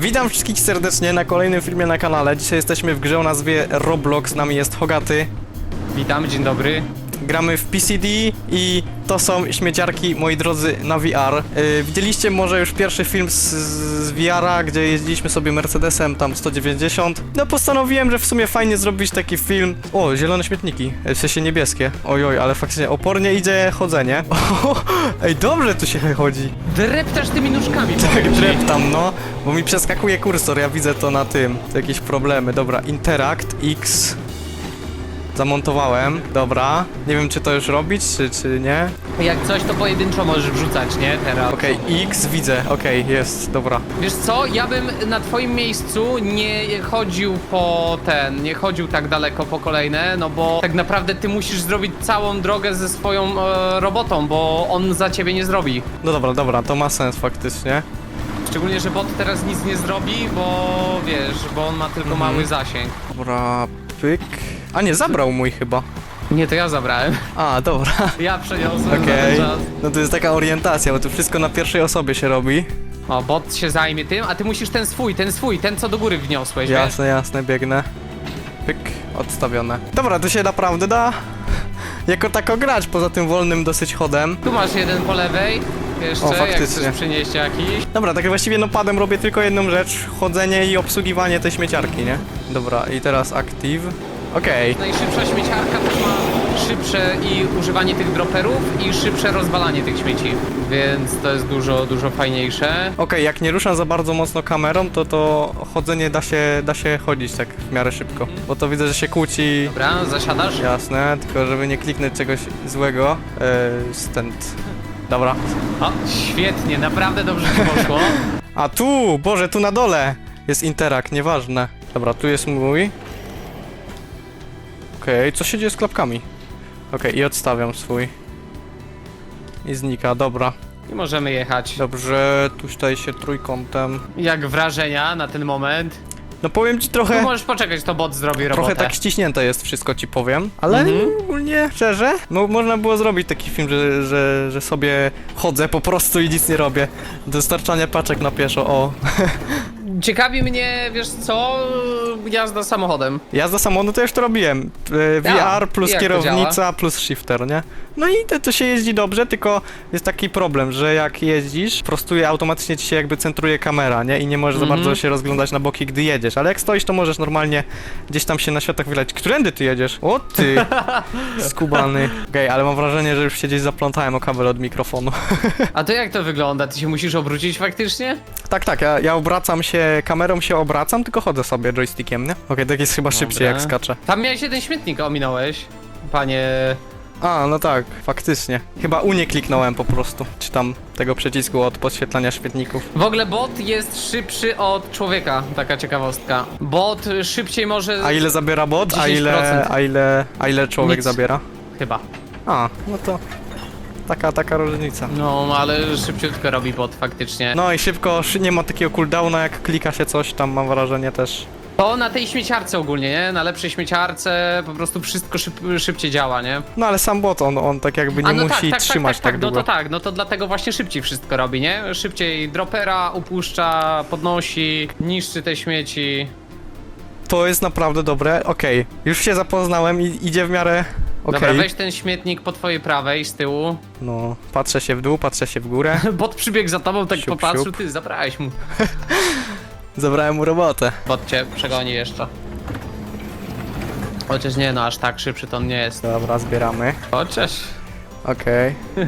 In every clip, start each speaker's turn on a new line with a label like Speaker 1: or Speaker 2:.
Speaker 1: Witam wszystkich serdecznie na kolejnym filmie na kanale. Dzisiaj jesteśmy w grze o nazwie Roblox, z nami jest Hogaty.
Speaker 2: Witam, dzień dobry.
Speaker 1: Gramy w PCD i to są śmieciarki, moi drodzy, na VR. Yy, widzieliście może już pierwszy film z, z VR-a, gdzie jeździliśmy sobie Mercedesem tam 190. No postanowiłem, że w sumie fajnie zrobić taki film. O, zielone śmietniki, w sensie niebieskie. Ojoj, ale faktycznie opornie idzie chodzenie. O, ej, dobrze tu się chodzi.
Speaker 2: Dreptasz tymi nóżkami.
Speaker 1: Tak, dreptam, no, bo mi przeskakuje kursor, ja widzę to na tym. To jakieś problemy. Dobra, Interact X. Zamontowałem, dobra. Nie wiem, czy to już robić, czy, czy nie.
Speaker 2: Jak coś, to pojedynczo możesz wrzucać, nie? Teraz.
Speaker 1: Okej, X widzę, okej, jest, dobra.
Speaker 2: Wiesz co, ja bym na twoim miejscu nie chodził po ten, nie chodził tak daleko po kolejne, no bo tak naprawdę ty musisz zrobić całą drogę ze swoją e, robotą, bo on za ciebie nie zrobi.
Speaker 1: No dobra, dobra, to ma sens faktycznie.
Speaker 2: Szczególnie, że bot teraz nic nie zrobi, bo wiesz, bo on ma tylko
Speaker 1: Mhm.
Speaker 2: mały zasięg.
Speaker 1: Dobra, pyk. A nie, zabrał mój chyba.
Speaker 2: Nie, to ja zabrałem.
Speaker 1: A, dobra,
Speaker 2: Ja przeniosłem
Speaker 1: okej.
Speaker 2: czas.
Speaker 1: No to jest taka orientacja, bo to wszystko na pierwszej osobie się robi.
Speaker 2: O, bot się zajmie tym, a ty musisz ten swój, ten swój, ten co do góry wniosłeś, wiesz?
Speaker 1: Jasne, jasne, biegnę. Pyk, odstawione. Dobra, to się naprawdę da jako tako grać, poza tym wolnym dosyć chodem.
Speaker 2: Tu masz jeden po lewej, jeszcze,
Speaker 1: O,
Speaker 2: jak
Speaker 1: faktycznie.
Speaker 2: chcesz przynieść jakiś.
Speaker 1: Dobra, tak właściwie no padem robię tylko jedną rzecz, chodzenie i obsługiwanie tej śmieciarki, nie? Dobra, i teraz active. Okej,
Speaker 2: Najszybsza śmieciarka też ma szybsze i używanie tych droperów i szybsze rozwalanie tych śmieci, więc to jest dużo, dużo fajniejsze.
Speaker 1: okej, jak nie ruszam za bardzo mocno kamerą, to to chodzenie da się, da się chodzić tak w miarę szybko. Bo to widzę, że się kłóci.
Speaker 2: Dobra, zasiadasz?
Speaker 1: Jasne, tylko żeby nie kliknąć czegoś złego. Yy, stent. Dobra.
Speaker 2: O, świetnie, naprawdę dobrze ci poszło.
Speaker 1: A tu, Boże, tu na dole jest interak, nieważne. Dobra, tu jest mój. Okej, co się dzieje z klapkami? Okej, i odstawiam swój. I znika, dobra.
Speaker 2: I możemy jechać.
Speaker 1: Dobrze, tu staje się trójkątem.
Speaker 2: Jak wrażenia na ten moment?
Speaker 1: No powiem ci
Speaker 2: Tu
Speaker 1: trochę...
Speaker 2: możesz poczekać, to bot zrobi robotę.
Speaker 1: Trochę tak ściśnięte jest wszystko, ci powiem. Ale
Speaker 2: Mhm.
Speaker 1: ogólnie, szczerze, no można było zrobić taki film, że, że, że sobie chodzę po prostu i nic nie robię. Dostarczanie paczek na pieszo, o.
Speaker 2: Ciekawi mnie, wiesz co, jazda samochodem.
Speaker 1: Jazda samochodu to już to robiłem. E,
Speaker 2: Ja,
Speaker 1: VR plus
Speaker 2: i jak to
Speaker 1: kierownica plus shifter, nie? No i to, to się jeździ dobrze, tylko jest taki problem, że jak jeździsz, prostuje automatycznie ci się jakby centruje kamera, nie? I nie możesz za
Speaker 2: Mhm.
Speaker 1: bardzo się rozglądać na boki, gdy jedziesz. Ale jak stoisz, to możesz normalnie gdzieś tam się na światach wylać. Którędy ty jedziesz? O ty! Skubany. Okej, ale mam wrażenie, że już się gdzieś zaplątałem o kabel od mikrofonu.
Speaker 2: A to jak to wygląda? Ty się musisz obrócić faktycznie?
Speaker 1: tak, tak, ja, ja obracam się, kamerą się obracam, tylko chodzę sobie joystickiem, nie? Okej, tak jest chyba szybciej,
Speaker 2: Dobra.
Speaker 1: jak skaczę.
Speaker 2: Tam miałeś jeden śmietnik, ominąłeś. Panie...
Speaker 1: A, no tak, faktycznie. Chyba U nie kliknąłem po prostu. Czy tam tego przycisku od podświetlania świetników.
Speaker 2: W ogóle bot jest szybszy od człowieka, taka ciekawostka. Bot szybciej może...
Speaker 1: A ile zabiera bot? A
Speaker 2: 10%.
Speaker 1: ile, a ile, a ile człowiek
Speaker 2: Nic.
Speaker 1: zabiera?
Speaker 2: Chyba.
Speaker 1: A, no to taka, taka różnica.
Speaker 2: No, ale szybciutko robi bot faktycznie.
Speaker 1: No i szybko, szy- nie ma takiego cooldowna, jak klika się coś, tam mam wrażenie też.
Speaker 2: To na tej śmieciarce ogólnie, nie? Na lepszej śmieciarce po prostu wszystko szyb, szybciej działa, nie?
Speaker 1: No ale sam bot, on, on tak jakby nie
Speaker 2: A no
Speaker 1: musi
Speaker 2: tak, tak,
Speaker 1: trzymać
Speaker 2: tak,
Speaker 1: tak,
Speaker 2: tak, tak, no
Speaker 1: długo.
Speaker 2: to tak, no to dlatego właśnie szybciej wszystko robi, nie? Szybciej dropera upuszcza, podnosi, niszczy te śmieci.
Speaker 1: To jest naprawdę dobre, okej. Już się zapoznałem i idzie w miarę okej.
Speaker 2: Dobra, weź ten śmietnik po twojej prawej z tyłu.
Speaker 1: No, patrzę się w dół, patrzę się w górę.
Speaker 2: Bot przybiegł za tobą, tak
Speaker 1: Siup,
Speaker 2: popatrzył,
Speaker 1: siup.
Speaker 2: ty zabrałeś mu.
Speaker 1: Zabrałem mu robotę.
Speaker 2: Bot cię przegoni jeszcze. Chociaż nie, no aż tak szybszy to on nie jest.
Speaker 1: Dobra, zbieramy.
Speaker 2: Chociaż...
Speaker 1: Okej.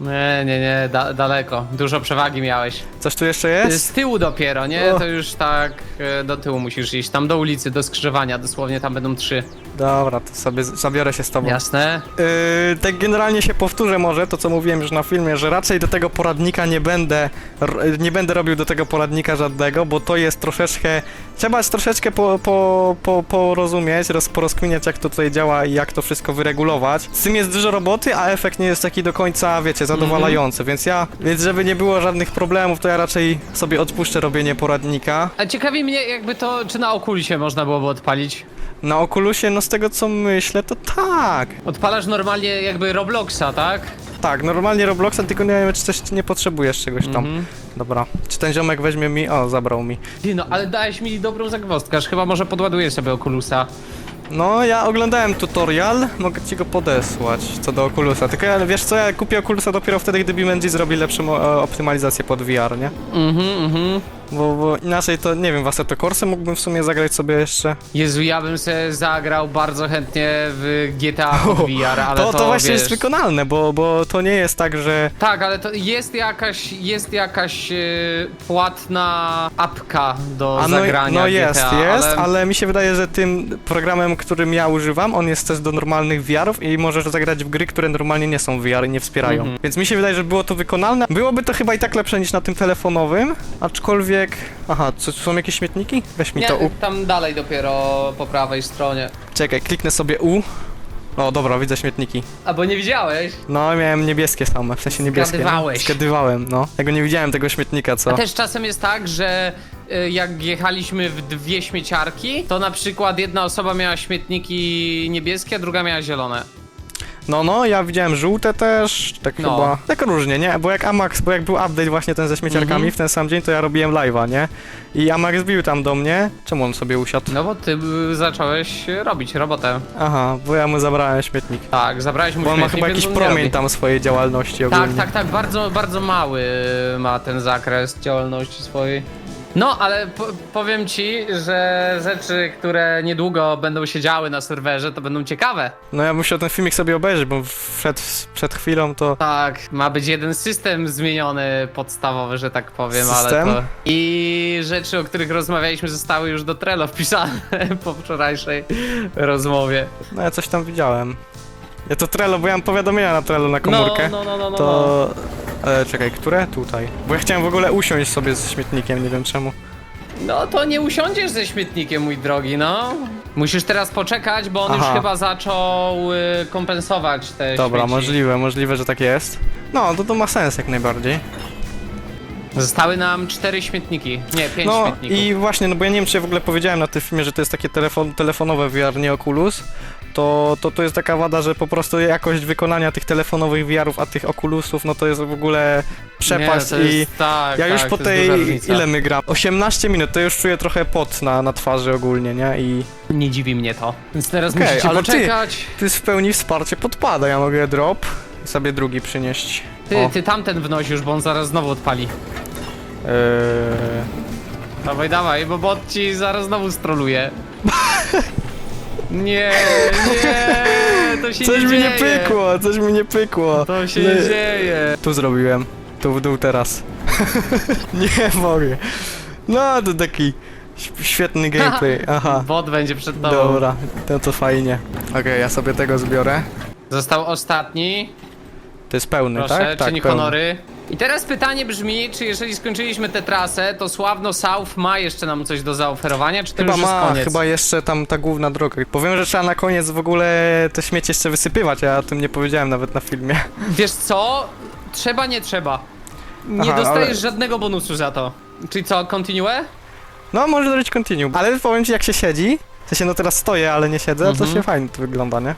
Speaker 2: Nie, nie, nie, da daleko. Dużo przewagi miałeś.
Speaker 1: Coś tu jeszcze jest?
Speaker 2: Z tyłu dopiero, nie?
Speaker 1: O.
Speaker 2: To już tak e, do tyłu musisz iść. Tam do ulicy, do skrzyżowania, dosłownie tam będą trzy.
Speaker 1: Dobra, to sobie z- zabiorę się z tobą.
Speaker 2: Jasne?
Speaker 1: Yy, tak generalnie się powtórzę może to, co mówiłem już na filmie, że raczej do tego poradnika nie będę, r- nie będę robił do tego poradnika żadnego, bo to jest troszeczkę, trzeba troszeczkę po, po, po, porozumieć, roz, porozkminiać jak to tutaj działa i jak to wszystko wyregulować. Z tym jest dużo roboty, a efekt nie jest taki do końca, wiecie, zadowalający, więc ja, więc żeby nie było żadnych problemów, to ja raczej sobie odpuszczę robienie poradnika.
Speaker 2: A ciekawi mnie jakby to, czy na Oculusie można byłoby odpalić.
Speaker 1: Na Oculusie, no z tego co myślę, to tak.
Speaker 2: Odpalasz normalnie jakby Robloxa, tak?
Speaker 1: Tak, normalnie Robloxa, tylko nie wiem, czy coś nie potrzebujesz czegoś tam.
Speaker 2: Mhm.
Speaker 1: Dobra. Czy ten ziomek weźmie mi... O, zabrał mi.
Speaker 2: Ty, no ale dałeś mi dobrą zagwozdkę, aż chyba może podładuję sobie Oculusa.
Speaker 1: No, ja oglądałem tutorial, mogę ci go podesłać, co do Oculusa. Tylko ja, wiesz co, ja kupię Oculusa dopiero wtedy, gdy BeamNG zrobi lepszą e, optymalizację pod VR, nie?
Speaker 2: Mhm, mhm.
Speaker 1: Bo, bo inaczej to, nie wiem, w Assetto Corsa mógłbym w sumie zagrać sobie jeszcze.
Speaker 2: Jezu, ja bym sobie zagrał bardzo chętnie w GTA pod VR, ale
Speaker 1: to,
Speaker 2: to,
Speaker 1: to, właśnie
Speaker 2: wiesz...
Speaker 1: jest wykonalne, bo, bo to nie jest tak, że...
Speaker 2: Tak, ale to jest jakaś, jest jakaś e, płatna apka do
Speaker 1: A no,
Speaker 2: zagrania
Speaker 1: no jest,
Speaker 2: GTA,
Speaker 1: jest,
Speaker 2: ale...
Speaker 1: ale... mi się wydaje, że tym programem, którym ja używam, on jest też do normalnych VR-ów i możesz zagrać w gry, które normalnie nie są VR i nie wspierają.
Speaker 2: Mhm.
Speaker 1: Więc mi się wydaje, że było to wykonalne. Byłoby to chyba i tak lepsze niż na tym telefonowym, aczkolwiek... Aha, co, są jakieś śmietniki? Weź mi
Speaker 2: Nie,
Speaker 1: to U.
Speaker 2: tam dalej dopiero po prawej stronie.
Speaker 1: Czekaj, kliknę sobie U. O, dobra, widzę śmietniki.
Speaker 2: A bo nie widziałeś?
Speaker 1: No, miałem niebieskie same, w sensie niebieskie.
Speaker 2: Zgadywałeś.
Speaker 1: Zgadywałem, no. Ja go nie widziałem, tego śmietnika, co?
Speaker 2: A też czasem jest tak, że y, jak jechaliśmy w dwie śmieciarki, to na przykład jedna osoba miała śmietniki niebieskie, a druga miała zielone.
Speaker 1: No, no, ja widziałem żółte też, tak
Speaker 2: No.
Speaker 1: chyba, tak różnie, nie? Bo jak Amax, bo jak był update właśnie ten ze śmieciarkami
Speaker 2: Mhm.
Speaker 1: w ten sam dzień, to ja robiłem live'a, nie? I Amax bił tam do mnie, czemu on sobie usiadł?
Speaker 2: No bo ty y, zacząłeś robić robotę.
Speaker 1: Aha, bo ja mu zabrałem śmietnik.
Speaker 2: Tak, zabrałeś mu
Speaker 1: Bo on ma
Speaker 2: śmietnik,
Speaker 1: chyba
Speaker 2: więc
Speaker 1: jakiś
Speaker 2: on nie
Speaker 1: promień
Speaker 2: robi.
Speaker 1: tam swojej działalności ogólnie.
Speaker 2: Tak, tak, tak, bardzo, bardzo mały ma ten zakres działalności swojej. No, ale po, powiem ci, że rzeczy, które niedługo będą się działy na serwerze, to będą ciekawe.
Speaker 1: No ja musiał ten filmik sobie obejrzeć, bo przed, przed chwilą to...
Speaker 2: Tak, ma być jeden system zmieniony, podstawowy, że tak powiem,
Speaker 1: System?
Speaker 2: ale to... I rzeczy, o których rozmawialiśmy, zostały już do Trello wpisane po wczorajszej rozmowie.
Speaker 1: No ja coś tam widziałem. Ja to Trello, bo ja mam powiadomienia na Trello na komórkę.
Speaker 2: No, no, no, no, no.
Speaker 1: To... E, czekaj, które? Tutaj. Bo ja chciałem w ogóle usiąść sobie z śmietnikiem, nie wiem czemu.
Speaker 2: No to nie usiądziesz ze śmietnikiem, mój drogi, no. Musisz teraz poczekać, bo on
Speaker 1: Aha.
Speaker 2: już chyba zaczął y, kompensować te
Speaker 1: Dobra,
Speaker 2: śmieci.
Speaker 1: możliwe, możliwe, że tak jest. No, to to ma sens jak najbardziej.
Speaker 2: Zostały nam cztery śmietniki. Nie, pięć
Speaker 1: No
Speaker 2: śmietników.
Speaker 1: i właśnie, no bo ja nie wiem, czy ja w ogóle powiedziałem na tym filmie, że to jest takie telefon, telefonowe VR, nie Oculus. To, to to jest taka wada, że po prostu jakość wykonania tych telefonowych VR-ów, a tych Oculusów, no to jest w ogóle przepaść
Speaker 2: nie, to jest,
Speaker 1: i...
Speaker 2: Tak,
Speaker 1: Ja już
Speaker 2: tak,
Speaker 1: po
Speaker 2: to jest duża
Speaker 1: tej,
Speaker 2: różnica.
Speaker 1: ile my gram? 18 minut, to już czuję trochę pot na, na twarzy ogólnie, nie? I
Speaker 2: Nie dziwi mnie to. Więc teraz
Speaker 1: Okej,
Speaker 2: musicie
Speaker 1: ale ty-
Speaker 2: poczekać.
Speaker 1: to jest w pełni wsparcie podpada, ja mogę drop i sobie drugi przynieść.
Speaker 2: Ty,
Speaker 1: O,
Speaker 2: ty tamten wnoś już, bo on zaraz znowu odpali.
Speaker 1: Eee,
Speaker 2: Dawaj, dawaj, bo bot ci zaraz znowu stroluje. Nie, nie, to się
Speaker 1: coś
Speaker 2: nie
Speaker 1: mi
Speaker 2: dzieje.
Speaker 1: nie pykło, coś mi nie pykło.
Speaker 2: To się
Speaker 1: Nie-
Speaker 2: nie dzieje.
Speaker 1: Tu zrobiłem. Tu w dół teraz. nie mogę. No, to taki świetny gameplay. Aha.
Speaker 2: Bot będzie przed tobą.
Speaker 1: Dobra, to to fajnie. Okej, ja sobie tego zbiorę.
Speaker 2: Został ostatni.
Speaker 1: To jest pełny,
Speaker 2: Proszę,
Speaker 1: tak? Tak,
Speaker 2: czyni
Speaker 1: pełny.
Speaker 2: honory. I teraz pytanie brzmi, czy jeżeli skończyliśmy tę trasę, to Sławno South ma jeszcze nam coś do zaoferowania, czy to
Speaker 1: Chyba
Speaker 2: już jest
Speaker 1: ma,
Speaker 2: koniec?
Speaker 1: chyba jeszcze tam ta główna droga. Powiem, że trzeba na koniec w ogóle te śmieci jeszcze wysypywać, ja o tym nie powiedziałem nawet na filmie.
Speaker 2: Wiesz co? Trzeba, nie trzeba. Nie
Speaker 1: Aha,
Speaker 2: dostajesz
Speaker 1: ale-
Speaker 2: żadnego bonusu za to. Czyli co, continue?
Speaker 1: No, może zrobić continue. Ale powiem ci, jak się siedzi, w sensie no teraz stoję, ale nie siedzę, to
Speaker 2: Mhm.
Speaker 1: się fajnie to wygląda, nie?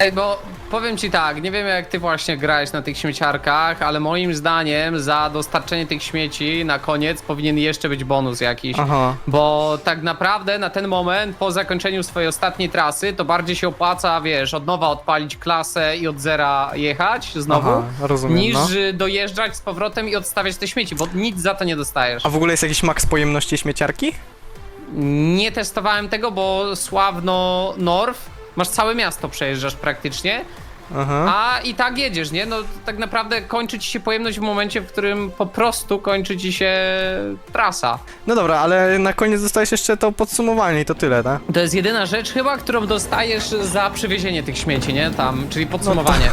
Speaker 2: Ej, bo powiem ci tak, nie wiem jak ty właśnie grałeś na tych śmieciarkach, ale moim zdaniem za dostarczenie tych śmieci na koniec powinien jeszcze być bonus jakiś.
Speaker 1: Aha.
Speaker 2: Bo tak naprawdę na ten moment, po zakończeniu swojej ostatniej trasy, to bardziej się opłaca, wiesz, od nowa odpalić klasę i od zera jechać znowu,
Speaker 1: Aha, rozumiem,
Speaker 2: niż
Speaker 1: no.
Speaker 2: y, dojeżdżać z powrotem i odstawiać te śmieci, bo nic za to nie dostajesz.
Speaker 1: A w ogóle jest jakiś maks pojemności śmieciarki?
Speaker 2: Nie testowałem tego, bo sławno North, masz całe miasto przejeżdżasz praktycznie,
Speaker 1: Aha.
Speaker 2: a i tak jedziesz, nie? No tak naprawdę kończy ci się pojemność w momencie, w którym po prostu kończy ci się trasa.
Speaker 1: No dobra, ale na koniec dostajesz jeszcze to podsumowanie i to tyle, tak?
Speaker 2: To jest jedyna rzecz chyba, którą dostajesz za przywiezienie tych śmieci, nie? Tam, czyli podsumowanie.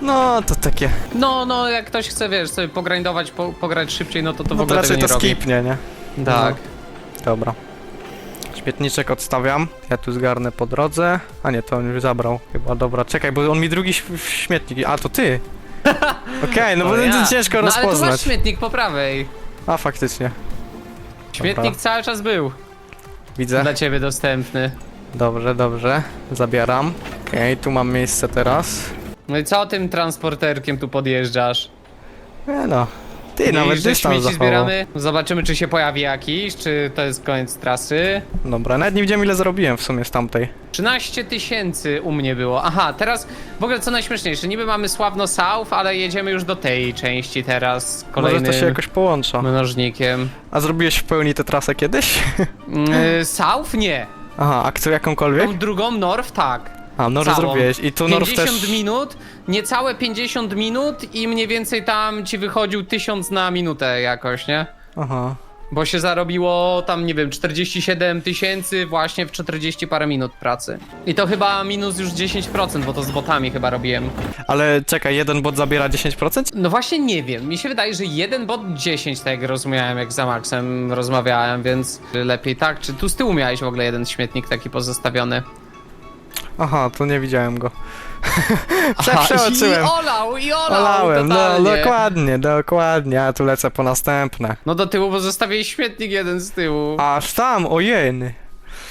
Speaker 1: No, to takie.
Speaker 2: No, no, jak ktoś chce, wiesz, sobie pogrindować, po, pograć szybciej, no to to w
Speaker 1: No to
Speaker 2: ogóle
Speaker 1: raczej
Speaker 2: tego
Speaker 1: to
Speaker 2: nie robi.
Speaker 1: skipnie, nie?
Speaker 2: Tak.
Speaker 1: Dobra. Śmietniczek odstawiam. Ja tu zgarnę po drodze. A nie, to on już zabrał. Chyba dobra. Czekaj, bo on mi drugi śmietnik. A to ty! Okej, no bo
Speaker 2: To ja.
Speaker 1: ciężko
Speaker 2: No ale tu masz
Speaker 1: rozpoznać.
Speaker 2: śmietnik po prawej.
Speaker 1: A faktycznie.
Speaker 2: Śmietnik cały czas był
Speaker 1: Widzę.
Speaker 2: dla ciebie dostępny.
Speaker 1: Dobrze, dobrze. Zabieram. Okej, tu mam miejsce teraz.
Speaker 2: No i co tym transporterkiem tu podjeżdżasz?
Speaker 1: Nie no. Ty,
Speaker 2: Widzisz,
Speaker 1: nawet
Speaker 2: że
Speaker 1: dystans
Speaker 2: śmieci
Speaker 1: zachował.
Speaker 2: zbieramy. Zobaczymy, czy się pojawi jakiś, czy to jest koniec trasy.
Speaker 1: Dobra, nawet nie widziałem ile zarobiłem w sumie z tamtej.
Speaker 2: 13 tysięcy u mnie było. Aha, teraz w ogóle co najśmieszniejsze, niby mamy sławno South, ale jedziemy już do tej części teraz
Speaker 1: Może
Speaker 2: kolejnym
Speaker 1: to się jakoś połącza.
Speaker 2: mnożnikiem.
Speaker 1: A zrobiłeś w pełni tę trasę kiedyś?
Speaker 2: Yy, South nie.
Speaker 1: Aha, a chcę jakąkolwiek?
Speaker 2: Tą drugą North tak.
Speaker 1: A,
Speaker 2: całą.
Speaker 1: zrobiłeś. I tu North
Speaker 2: 50
Speaker 1: też...
Speaker 2: minut, niecałe 50 minut i mniej więcej tam ci wychodził 1000 na minutę jakoś, nie?
Speaker 1: Aha.
Speaker 2: Bo się zarobiło tam, nie wiem, 47 tysięcy właśnie w 40 parę minut pracy. I to chyba minus już 10%, bo to z botami chyba robiłem.
Speaker 1: Ale czekaj, jeden bot zabiera 10%?
Speaker 2: No właśnie nie wiem, mi się wydaje, że jeden bot 10, tak jak rozumiałem, jak za Maxem rozmawiałem, więc lepiej tak. Czy tu z tyłu miałeś w ogóle jeden śmietnik taki pozostawiony?
Speaker 1: Aha, to nie widziałem go.
Speaker 2: Aha,
Speaker 1: przeoczyłem.
Speaker 2: I olał, i olał
Speaker 1: Olałem, no
Speaker 2: totalnie.
Speaker 1: dokładnie, dokładnie, ja tu lecę po następne.
Speaker 2: No do tyłu, bo zostawiłeś śmietnik jeden z tyłu.
Speaker 1: Aż tam, ojej.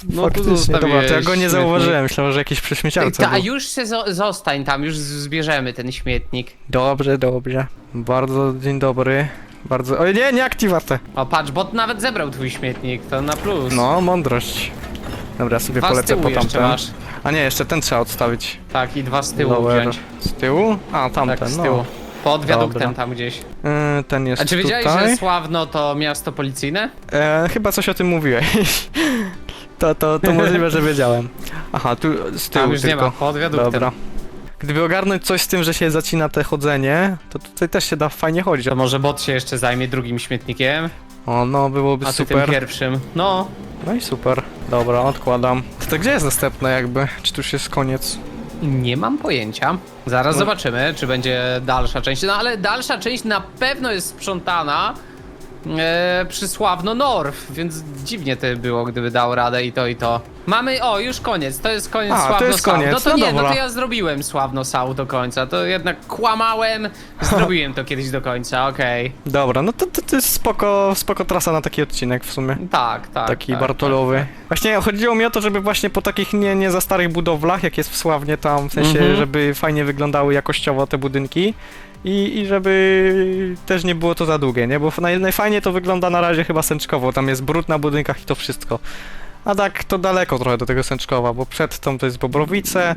Speaker 2: No tu
Speaker 1: Faktycznie, dobra, to ja go nie zauważyłem, myślałem, że jakiś przy śmieciarce
Speaker 2: Ta,
Speaker 1: był.
Speaker 2: już się zo- zostań tam, już z- zbierzemy ten śmietnik.
Speaker 1: Dobrze, dobrze. Bardzo dzień dobry. Bardzo... Oj, nie, nie aktywatę.
Speaker 2: O patrz, bot nawet zebrał twój śmietnik, to na plus.
Speaker 1: No, mądrość. Dobra, sobie
Speaker 2: Dwa z
Speaker 1: polecę
Speaker 2: tyłu
Speaker 1: po
Speaker 2: jeszcze
Speaker 1: tamten.
Speaker 2: masz.
Speaker 1: A nie, jeszcze ten trzeba odstawić.
Speaker 2: Tak, i dwa z tyłu
Speaker 1: Lower.
Speaker 2: wziąć.
Speaker 1: Z tyłu? A, tamten,
Speaker 2: Tak, z
Speaker 1: no.
Speaker 2: tyłu. Pod wiaduktem
Speaker 1: Dobra.
Speaker 2: tam gdzieś.
Speaker 1: Yy, ten jest
Speaker 2: A czy wiedziałeś,
Speaker 1: tutaj.
Speaker 2: że Sławno to miasto policyjne?
Speaker 1: E, chyba coś o tym mówiłeś. to, to, to możliwe, że wiedziałem. Aha, tu z tyłu
Speaker 2: Tam już nie
Speaker 1: tylko.
Speaker 2: ma, pod wiaduktem.
Speaker 1: Dobra. Gdyby ogarnąć coś z tym, że się zacina te chodzenie, to tutaj też się da fajnie chodzić.
Speaker 2: To może bot się jeszcze zajmie drugim śmietnikiem,
Speaker 1: O, no, byłoby
Speaker 2: a ty
Speaker 1: super.
Speaker 2: tym pierwszym. No,
Speaker 1: No i super. Dobra, odkładam. To gdzie jest następne jakby? Czy tu już jest koniec?
Speaker 2: nie mam pojęcia. Zaraz
Speaker 1: No.
Speaker 2: zobaczymy, czy będzie dalsza część. No ale dalsza część na pewno jest sprzątana e, przy Sławno North, więc dziwnie to było, gdyby dał radę i to i to. Mamy, o, już koniec, to jest koniec
Speaker 1: A, to
Speaker 2: Sławno
Speaker 1: jest koniec,
Speaker 2: No to
Speaker 1: no
Speaker 2: nie, no
Speaker 1: dobra.
Speaker 2: to ja zrobiłem Sławno South do końca, to jednak kłamałem, zrobiłem to kiedyś do końca, okej.
Speaker 1: Dobra, no to, to, to jest spoko, spoko trasa na taki odcinek w sumie.
Speaker 2: Tak, tak.
Speaker 1: Taki
Speaker 2: tak,
Speaker 1: Bartolowy.
Speaker 2: tak,
Speaker 1: Właśnie chodziło mi o to, żeby właśnie po takich nie, nie za starych budowlach, jak jest w Sławnie tam, w sensie,
Speaker 2: Mhm.
Speaker 1: żeby fajnie wyglądały jakościowo te budynki i, i żeby też nie było to za długie, nie? Bo naj, najfajniej to wygląda na razie chyba Sęczkowo, tam jest brud na budynkach i to wszystko. A tak to daleko trochę do tego Sęczkowa, bo przed tą to jest Bobrowice.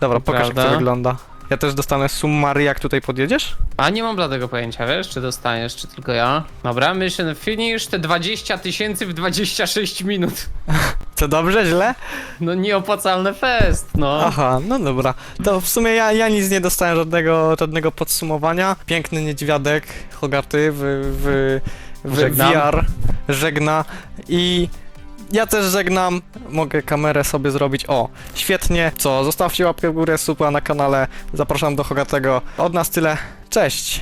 Speaker 1: Dobra, pokaż jak to wygląda. Ja też dostanę summary, jak tutaj podjedziesz?
Speaker 2: A nie mam bladego pojęcia, wiesz, czy dostaniesz, czy tylko ja. Dobra, mission finish, te 20 tysięcy w 26 minut.
Speaker 1: Co dobrze, źle?
Speaker 2: No nieopłacalny fest, no.
Speaker 1: Aha, no dobra. To w sumie ja, ja nic nie dostałem żadnego, żadnego podsumowania. Piękny niedźwiadek, Hogarty w, w, w
Speaker 2: Żegnam.
Speaker 1: VR żegna i ja też żegnam. Mogę kamerę sobie zrobić. O, świetnie. Co, zostawcie łapkę w górę, suba na kanale. Zapraszam do Hogartego. Od nas tyle. Cześć!